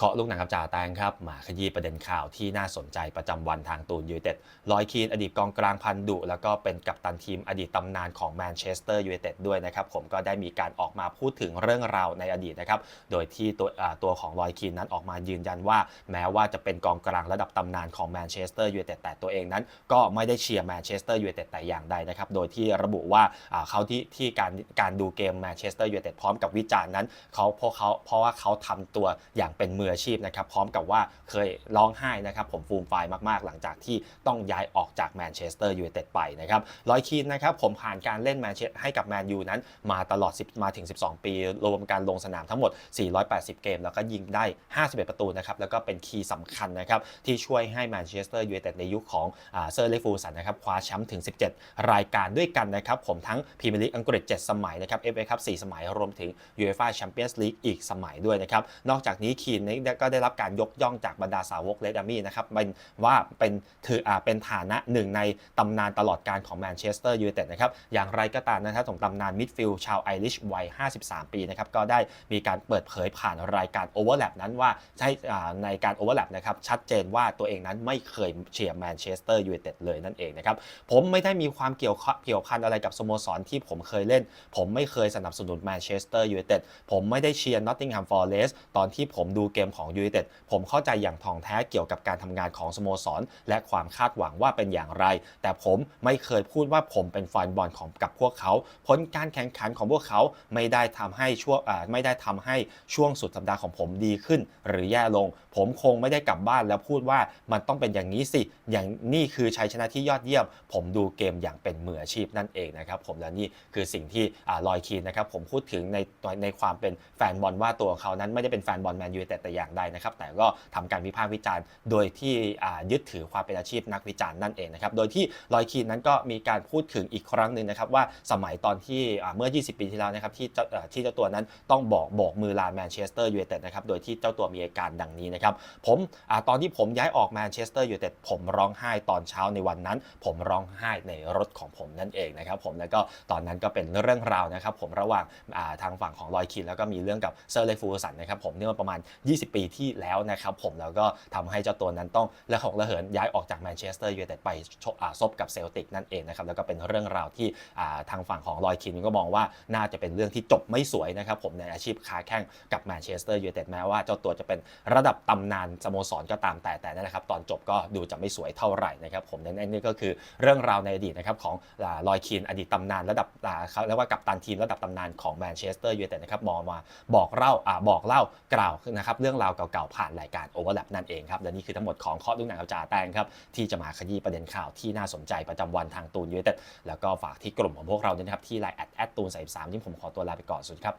เคาะลูกหนังกับจ่าแตงครับมาขยี้ประเด็นข่าวที่น่าสนใจประจำวันทางตูนยูไนเต็ดลอยคีนอดีตกองกลางพันดุ แล้วก็เป็นกัปตันทีมอดีตตำนานของแมนเชสเตอร์ยูไนเต็ดด้วยนะครับ ผมก็ได้มีการออกมาพูดถึงเรื่องราวในอดีตนะครับ โดยที่ตัวตัวของลอยคีนนั้นออกมายืนยันว่า แม้ว่าจะเป็นกองกลางระดับตำนานของแมนเชสเตอร์ยูไนเต็ดแต่ตัวเองนั้น ก็ไม่ได้เชียร์แมนเชสเตอร์ยูไนเต็ดแต่อย่างใดนะครับ โดยที่ระบุว่าเขาที่ที่การการดูเกมแมนเชสเตอร์ยูไนเต็ดพร้อมกับวิจารณ์นั้นเขาเพราะเขาเพราะว่าเขาทำตัวอย่างเป็นมืออาชีพนะครับพร้อมกับว่าเคยร้องไห้นะครับผมฟูมไฟมากๆ หลังจากที่ต้องย้ายออกจากแมนเชสเตอร์ยูไนเต็ดไปนะครับลอยคีนนะครับผมผ่านการเล่นแมนเชสให้กับแมนยูนั้นมาตลอด 10 มาถึง 12 ปี รวมการลงสนามทั้งหมด 480 เกม แล้วก็ยิงได้ 51 ประตูนะครับแล้วก็เป็นคีย์สำคัญนะครับที่ช่วยให้แมนเชสเตอร์ยูไนเต็ดในยุคของเซอร์เลฟูสันนะครับคว้าแชมป์ถึง 17 รายการด้วยกันนะครับผมทั้งพรีเมียร์ลีกอังกฤษ 7 สมัยนะครับเอฟเอคัพ4สมัยรวมถึงยูเอฟ่าแชมเปี้ยนส์ลีกอีกสมัยด้วยนะครับนอกจากนี้คีน้ก็ได้รับการยกย่องจากบรรดาสาวกเลดอามี่นะครับเป็นว่าเป็นถืออ่าเป็นฐานะหนึ่งในตำนานตลอดการของแมนเชสเตอร์ยูไนเต็ดนะครับอย่างไรก็ตามนะครับของตำนานมิดฟิลด์ชาวไอริชวัย 53 ปีนะครับก็ได้มีการเปิดเผยผ่านรายการโอเวอร์แลปนั้นว่าใช่อ่าในการโอเวอร์แลปนะครับชัดเจนว่าตัวเองนั้นไม่เคยเชียร์แมนเชสเตอร์ยูไนเต็ดเลยนั่นเองนะครับผมไม่ได้มีความเกี่ยวข้องเกี่ยวพันอะไรกับสโมสรที่ผมเคยเล่น ผมไม่เคยสนับสนุนแมนเชสเตอร์ยูไนเต็ดผมไม่ได้เชียร์นอตติงแฮมฟอร์เรสตอนที่ผมดูเกมของยูไนเต็ดผมเข้าใจอย่างท่องแท้เกี่ยวกับการทำงานของสโมสร และความคาดหวังว่าเป็นอย่างไร แต่ผมไม่เคยพูดว่าผมเป็นแฟนบอลของกับพวกเขา ผลการแข่งขันของพวกเขาไม่ได้ทำให้ช่วงไม่ได้ทำให้ช่วงสุดสัปดาห์ของผมดีขึ้น หรือแย่ลง ผมคงไม่ได้กลับบ้านแล้วพูดว่ามันต้องเป็นอย่างนี้สิ อย่างนี่คือชัยชนะที่ยอดเยี่ยม ผมดูเกมอย่างเป็นมืออาชีพนั่นเองนะครับผมและนี่คือสิ่งที่ลอยคีนนะครับผมพูดถึงในในความเป็นแฟนบอลว่าตัวเขานั้นไม่ได้เป็นแฟนบอลแมนยูแต่แต่อย่างใดนะครับ แต่ก็ทำการวิพากษ์วิจารณ์ โดยที่ยึดถือความเป็นอาชีพนักวิจารณ์นั่นเองนะครับ โดยที่ลอยคีนนั้นก็มีการพูดถึงอีกครั้งหนึ่งนะครับว่าสมัยตอนที่เมื่อ 20 ปีที่แล้วนะครับที่เจ้าเอ่อที่เจ้าตัวนั้นต้องบอกบอกมือลาแมนเชสเตอร์ยูไนเต็ดนะครับ โดยที่เจ้าตัวมีอาการดังนี้นะครับ ผมอตอนที่ผมย้ายออกแมนเชสเตอร์ยูไนเต็ดผมร้องไห้ตอนเช้าในวันนั้น ผมร้องไห้ในรถของผมนั่นเองนะครับ ผมแล้วก็ตอนนั้นก็เป็นเรื่องราวนะครับ ผมระหว่างาทางฝั่งของลอยคินแล้วก็มีเรื่องกับเซอร์เลฟูสันนะครับผมเนี่ยประมาณ 20ปีที่แล้วนะครับผมแล้วก็ทำให้เจ้าตัวนั้นต้องระหกระเหินย้ายออกจากแมนเชสเตอร์ยูไนเต็ดไปชกอาซบกับเซลติกนั่นเองนะครับแล้วก็เป็นเรื่องราวที่ทางฝั่งของลอยคินก็มองว่าน่าจะเป็นเรื่องที่จบไม่สวยนะครับผมในอาชีพค้าแข่งกับแมนเชสเตอร์ยูไนเต็ดแม้ว่าเจ้าตัวจะเป็นระดับตำนานสโมสรก็ตามแต่แต่นั่นแหละครับตอนจบก็ดูจะไม่สวยเท่าไหร่นะครับผมนั่นนี่ก็คือเรื่องราวในอดีตนะครับของลอยคินอดีตตำนานระดับอ่าเขาเรียกว่ากัปตันทีมระดับตำนานของแมนเชสเตอร์ยูไนเต็ดนะครับมองมาบอกเล่าอ่าบอกเล่ากล่าวนะครับเรื่องราวเก่าๆ ผ่านรายการโอเวอร์แลปนั่นเองครับและนี่คือทั้งหมดของข้อดูหนังกับจ่าแตงครับที่จะมาขยี้ประเด็นข่าวที่น่าสนใจประจำวันทางตูนยูเอเต็ดแล้วก็ฝากที่กลุ่มของพวกเราด้วยนะครับที่ไลน์แอดแอดตูนใส่สามที่ผมขอตัวลาไปก่อนสวัสดีครับ